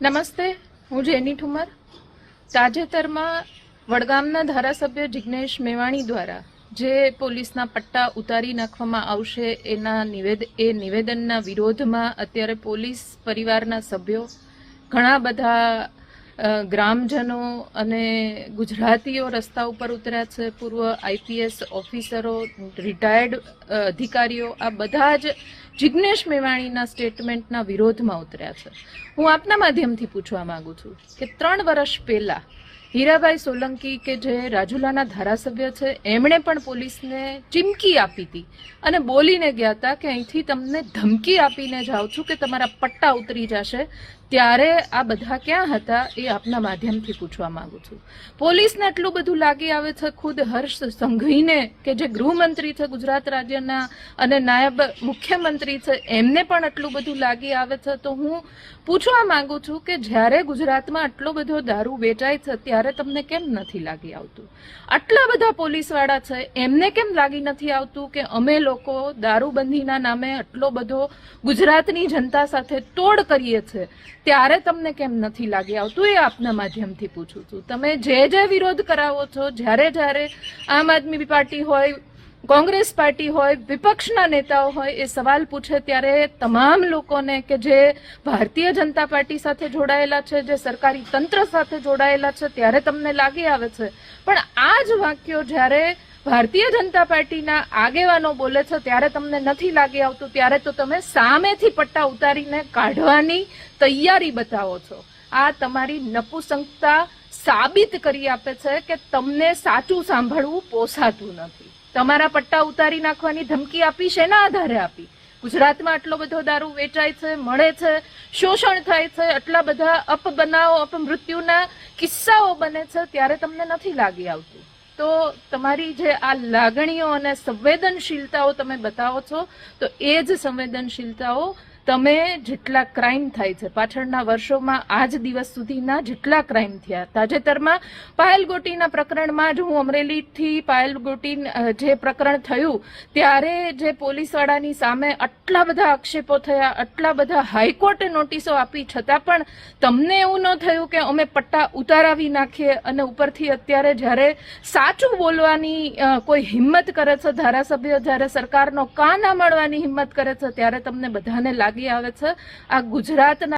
નમસ્તે, હું જેની ઠુમર. તાજેતરમાં વડગામના ધારાસભ્ય જિજ્ઞેશ મેવાણી દ્વારા જે પોલીસના પટ્ટા ઉતારી નાખવામાં આવશે એના નિવેદ, એ નિવેદનના વિરોધમાં અત્યારે પોલીસ પરિવારના સભ્યો, ઘણા બધા ગ્રામજનો અને ગુજરાતીઓ રસ્તા ઉપર ઉતર્યા છે. પૂર્વ આઈપીએસ ઓફિસરો, રિટાયર્ડ અધિકારીઓ, આ બધા જ જિજ્ઞેશ મેવાણીના સ્ટેટમેન્ટના વિરોધમાં ઉતર્યા છે. હું આપના માધ્યમથી પૂછવા માગું છું કે ત્રણ વર્ષ પહેલા હીરાભાઈ સોલંકી કે જે રાજુલાના ધારાસભ્ય છે, એમણે પણ પોલીસને ચીમકી આપી હતી અને બોલીને ગયા હતા કે અહીંથી તમને ધમકી આપીને જાઉં છું કે તમારા પટ્ટા ઉતરી જશે. ત્યારે આ બધા ક્યાં હતા એ આપના માધ્યમથી પૂછવા માંગુ છું. પોલીસને આટલું બધું લાગી આવે છે, ખુદ હર્ષ સંઘવીને કે જે ગૃહમંત્રી છે ગુજરાત રાજ્યના અને નાયબ મુખ્યમંત્રી છે, એમને પણ આટલું બધું લાગી આવે છે. તો હું પૂછવા માંગુ છું કે જ્યારે ગુજરાતમાં આટલો બધો દારૂ વેચાય છે, ત્યારે તમને કેમ નથી લાગી આવતું? આટલા બધા પોલીસવાળા છે, એમને કેમ લાગી નથી આવતું કે અમે લોકો દારૂબંધીના નામે આટલો બધો ગુજરાતની જનતા સાથે તોડ કરીએ છીએ ત્યારે તમને કેમ નથી લાગી આવતું? એ આપના માધ્યમથી પૂછું છું. તમે જે જે વિરોધ કરાવો છો, જ્યારે જ્યારે આમ આદમી પાર્ટી હોય કોંગ્રેસ પાર્ટી હોય, વિપક્ષના નેતાઓ હોય, એ સવાલ પૂછે ત્યારે તમામ લોકોને કે જે ભારતીય જનતા પાર્ટી સાથે જોડાયેલા છે, જે સરકારી તંત્ર સાથે જોડાયેલા છે, ત્યારે તમને લાગી આવે છે. પણ આ જ વાક્યો જ્યારે ભારતીય જનતા પાર્ટીના આગેવાનો બોલે છે, ત્યારે તમને નથી લાગી આવતું. ત્યારે તો તમે સામેથી પટ્ટા ઉતારીને કાઢવાની તૈયારી બતાવો છો. આ તમારી નપુસંકતા સાબિત કરી આપે છે કે તમને સાચું સાંભળવું પોસાતું નથી. તમારા પટ્ટા ઉતારી નાખવાની ધમકી આપી, શેના આધારે આપી? ગુજરાતમાં આટલો બધો દારૂ વેચાય છે, મળે છે, શોષણ થાય છે, આટલા બધા અપબનાવો, અપમૃત્યુના કિસ્સાઓ બને છે, ત્યારે તમને નથી લાગી આવતું. તો તમારી જે આ લાગણીઓ અને સંવેદનશીલતાઓ તમે બતાવો છો, તો એ જ સંવેદનશીલતાઓ તમે જેટલા ક્રાઇમ થાય છે, પાછળના વર્ષોમાં આજ દિવસ સુધીના જેટલા ક્રાઇમ થયા. તાજેતરમાં પાયલ ગોટીના પ્રકરણમાં જ હું અમરેલીથી પાયલ ગોટી જે પ્રકરણ થયું, ત્યારે જે પોલીસવાળાની સામે આટલા બધા આક્ષેપો થયા, આટલા બધા હાઈકોર્ટે નોટિસો આપી, છતાં પણ તમને એવું ન થયું કે અમે પટ્ટા ઉતારાવી નાખીએ અને ઉપરથી અત્યારે જ્યારે સાચું બોલવાની કોઈ હિંમત કરે છે, ધારાસભ્ય જ્યારે સરકારનો કાં ના મળવાની હિંમત કરે છે, ત્યારે તમને બધાને લાગી આવે છે. આ ગુજરાતના